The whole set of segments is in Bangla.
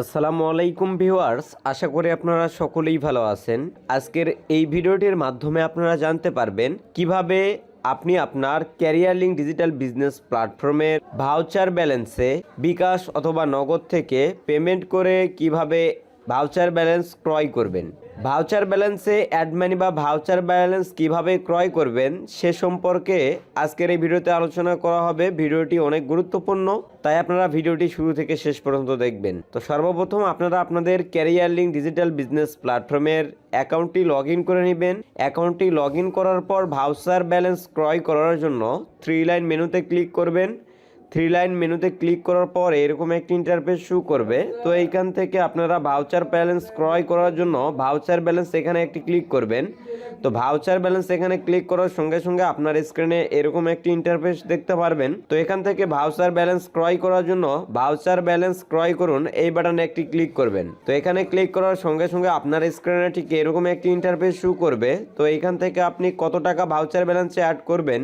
আসসালামু আলাইকুম ভিউয়ার্স, আশা করি আপনারা সকলেই ভালো আছেন। আজকের এই ভিডিওটির মাধ্যমে আপনারা জানতে পারবেন কীভাবে আপনি আপনার ক্যারিয়ার লিঙ্ক ডিজিটাল বিজনেস প্ল্যাটফর্মের ভাউচার ব্যালেন্সে বিকাশ অথবা নগদ থেকে পেমেন্ট করে কীভাবে ভাউচার ব্যালেন্স ক্রয় করবেন। ভাউচার ব্যালেন্সে অ্যাড মানি বা ভাউচার ব্যালেন্স কীভাবে ক্রয় করবেন, সে সম্পর্কে আজকের এই ভিডিওতে আলোচনা করা হবে। ভিডিওটি অনেক গুরুত্বপূর্ণ, তাই আপনারা ভিডিওটি শুরু থেকে শেষ পর্যন্ত দেখবেন। তো সর্বপ্রথম আপনারা আপনাদের ক্যারিয়ার লিঙ্ক ডিজিটাল বিজনেস প্ল্যাটফর্মের অ্যাকাউন্টটি লগ করে নেবেন। অ্যাকাউন্টটি লগ করার পর ভাউচার ব্যালেন্স ক্রয় করার জন্য থ্রি লাইন মেনুতে ক্লিক করবেন। থ্রি লাইন মেনুতে ক্লিক করার পর এরকম একটি ইন্টারফেস শু করবে। তো এইখান থেকে আপনারা ভাউচার ব্যালেন্স ক্রয় করার জন্য ভাউচার ব্যালেন্স এখানে একটি ক্লিক করবেন। তো ভাউচার ব্যালেন্স এখানে ক্লিক করার সঙ্গে সঙ্গে আপনার স্ক্রিনে এরকম একটি ইন্টারফেস দেখতে পারবেন। তো এখান থেকে ভাউচার ব্যালেন্স ক্রয় করার জন্য ভাউচার ব্যালেন্স ক্রয় করুন, এই বাটনে একটি ক্লিক করবেন। তো এখানে ক্লিক করার সঙ্গে সঙ্গে আপনার স্ক্রিনে ঠিক এরকম একটি ইন্টারফেস শু করবে। তো এইখান থেকে আপনি কত টাকা ভাউচার ব্যালেন্সে অ্যাড করবেন,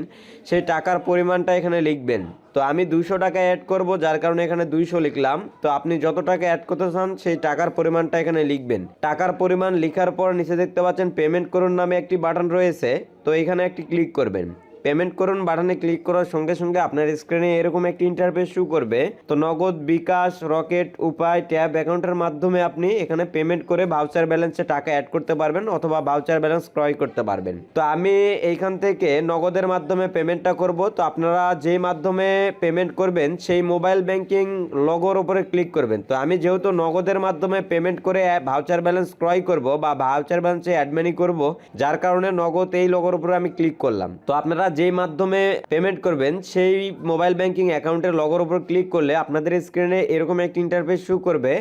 সেই টাকার পরিমাণটা এখানে লিখবেন। তো আমি দুইশো টাকা অ্যাড করব, যার কারণে এখানে দুইশো লিখলাম। তো আপনি যত টাকা অ্যাড করতে চান, সেই টাকার পরিমাণটা এখানে লিখবেন। টাকার পরিমাণ লেখার পর নিচে দেখতে পাচ্ছেন পেমেন্ট করুন নামে একটি বাটন রয়েছে তো এখানে একটি ক্লিক করবেন। পেমেন্ট করুন বাটনে ক্লিক করার সঙ্গে সঙ্গে আপনার স্ক্রিনে এরকম একটি ইন্টারফেস শু করবে। তো নগদ, বিকাশ, রকেট, উপায়, ট্যাব অ্যাকাউন্টের মাধ্যমে আপনি এখানে পেমেন্ট করে ভাউচার ব্যালেন্সে টাকা অ্যাড করতে পারবেন অথবা ভাউচার ব্যালেন্স ক্রয় করতে পারবেন। তো আমি এইখান থেকে নগদের মাধ্যমে পেমেন্টটা করব। তো আপনারা যে মাধ্যমে পেমেন্ট করবেন, সেই মোবাইল ব্যাংকিং লগোর উপরে ক্লিক করবেন। তো আমি যেহেতু নগদের মাধ্যমে পেমেন্ট করে ভাউচার ব্যালেন্স ক্রয় করব বা ভাউচার ব্যালেন্সে অ্যাডমিনি করব, যার কারণে নগদ এই লগোর উপরে আমি ক্লিক করলাম। তো আপনারা যেই মাধ্যমে পেমেন্ট করবেন, সেই মোবাইল ব্যাংকিং অ্যাকাউন্টের লগোর উপর ক্লিক করলে আপনাদের স্ক্রিনে এরকম একটি ইন্টারফেস শু করবে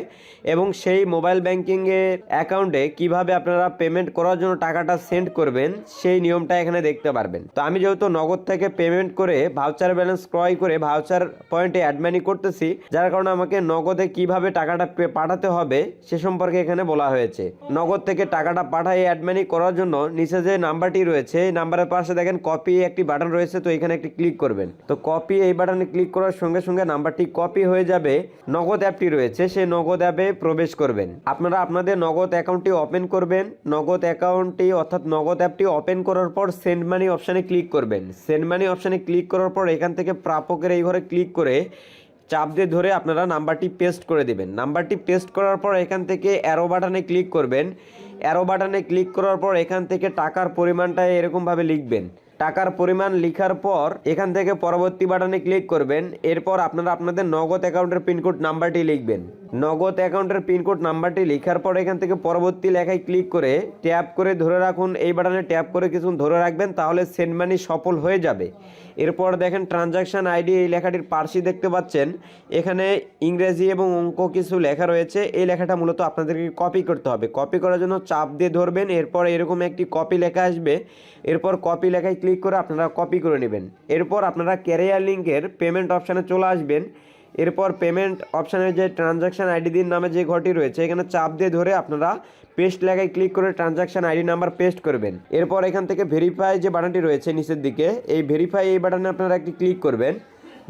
এবং সেই মোবাইল ব্যাংকিংয়ের অ্যাকাউন্টে কীভাবে আপনারা পেমেন্ট করার জন্য টাকাটা সেন্ড করবেন, সেই নিয়মটা এখানে দেখতে পারবেন। তো আমি যেহেতু নগদ থেকে পেমেন্ট করে ভাউচার ব্যালেন্স ক্রয় করে ভাউচার পয়েন্টে অ্যাডমানি করতেছি, যার কারণে আমাকে নগদে কীভাবে টাকাটা পাঠাতে হবে সে সম্পর্কে এখানে বলা হয়েছে। নগদ থেকে টাকাটা পাঠাই অ্যাডমানি করার জন্য নিচে যে নাম্বারটি রয়েছে, এই নাম্বারের পাশে দেখেন কপি একটি বাটন রয়েছে, তো এখানে একটি ক্লিক করবেন। তো কপি এই বাটনে ক্লিক করার সঙ্গে সঙ্গে নাম্বারটি কপি হয়ে যাবে। নগদ অ্যাপটি রয়েছে, সেই নগদ অ্যাপে প্রবেশ করবেন। আপনারা আপনাদের নগদ অ্যাকাউন্টটি ওপেন করবেন। নগদ অ্যাকাউন্টটি অর্থাৎ নগদ অ্যাপটি ওপেন করার পর সেন্ড মানি অপশানে ক্লিক করবেন। সেন্ড মানি অপশানে ক্লিক করার পর এখান থেকে প্রাপকের এই ঘরে ক্লিক করে চাপ দিয়ে ধরে আপনারা নাম্বারটি পেস্ট করে দেবেন। নাম্বারটি পেস্ট করার পর এখান থেকে অ্যারো বাটনে ক্লিক করবেন। অ্যারো বাটনে ক্লিক করার পর এখান থেকে টাকার পরিমাণটা এরকমভাবে লিখবেন। টাকার পরিমাণ লেখার পর এখান থেকে পরবর্তী বাটনে ক্লিক করবেন। এরপর আপনারা আপনাদের নগদ অ্যাকাউন্টের পিনকোড নাম্বারটি লিখবেন। নগদ অ্যাকাউন্টের পিনকোড নাম্বারটি লেখার পর এখান থেকে পরবর্তী লেখায় ক্লিক করে ট্যাপ করে ধরে রাখুন। এই বাটনে ট্যাপ করে কিছুক্ষণ ধরে রাখবেন তাহলে সেন্ড মানি সফল হয়ে যাবে। এরপর দেখেন ট্রানজাকশন আইডি এই লেখাটির পার্সি দেখতে পাচ্ছেন। এখানে ইংরেজি এবং অঙ্ক কিছু লেখা রয়েছে। এই লেখাটা মূলত আপনাদেরকে কপি করতে হবে। কপি করার জন্য চাপ দিয়ে ধরবেন। এরপর এরকম একটি কপি লেখা আসবে। এরপর কপি লেখায় ক্লিক করে আপনারা কপি করে নেবেন। এরপর আপনারা ক্যারিয়ার লিঙ্কের পেমেন্ট অপশানে চলে আসবেন। এরপর পেমেন্ট অপশানের যে ট্রানজাকশন আইডি দিন নামে যে ঘরটি রয়েছে, এখানে চাপ দিয়ে ধরে আপনারা পেস্ট লেখায় ক্লিক করে ট্রানজাকশন আইডি নাম্বার পেস্ট করবেন। এরপর এখান থেকে ভেরিফাই যে বাটনটি রয়েছে নিচের দিকে, এই ভেরিফাই এই বাটনে আপনারা একটি ক্লিক করবেন।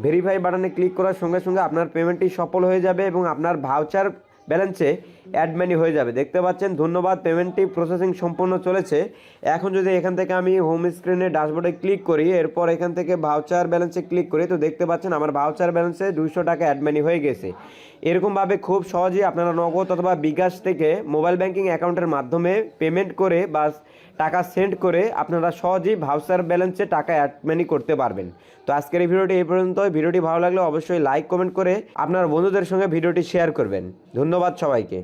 ভেরিফাই বাটনে ক্লিক করার সঙ্গে সঙ্গে আপনার পেমেন্টটি সফল হয়ে যাবে এবং আপনার ভাউচার ব্যালেন্সে অ্যাড মানি হয়ে যাবে। দেখতে পাচ্ছেন, ধন্যবাদ পেমেন্টটি প্রসেসিং সম্পূর্ণ চলেছে। এখন যদি এখান থেকে আমি হোম স্ক্রিনে ড্যাশবোর্ডে ক্লিক করি, এরপর এখান থেকে ভাউচার ব্যালেন্সে ক্লিক করি, তো দেখতে পাচ্ছেন আমার ভাউচার ব্যালেন্সে দুইশো টাকা অ্যাড মানি হয়ে গেছে। এরকমভাবে খুব সহজেই আপনারা নগদ অথবা বিকাশ থেকে মোবাইল ব্যাংকিং অ্যাকাউন্টের মাধ্যমে পেমেন্ট করে বা টাকা সেন্ড করে আপনারা সহজেই ভাউচার ব্যালেন্সে টাকা অ্যাড মানি করতে পারবেন। তো আজকের এই ভিডিওটি এই পর্যন্ত ভিডিওটি ভালো লাগলে অবশ্যই লাইক কমেন্ট করে আপনার বন্ধুদের সঙ্গে ভিডিওটি শেয়ার করবেন। ধন্যবাদ সবাইকে।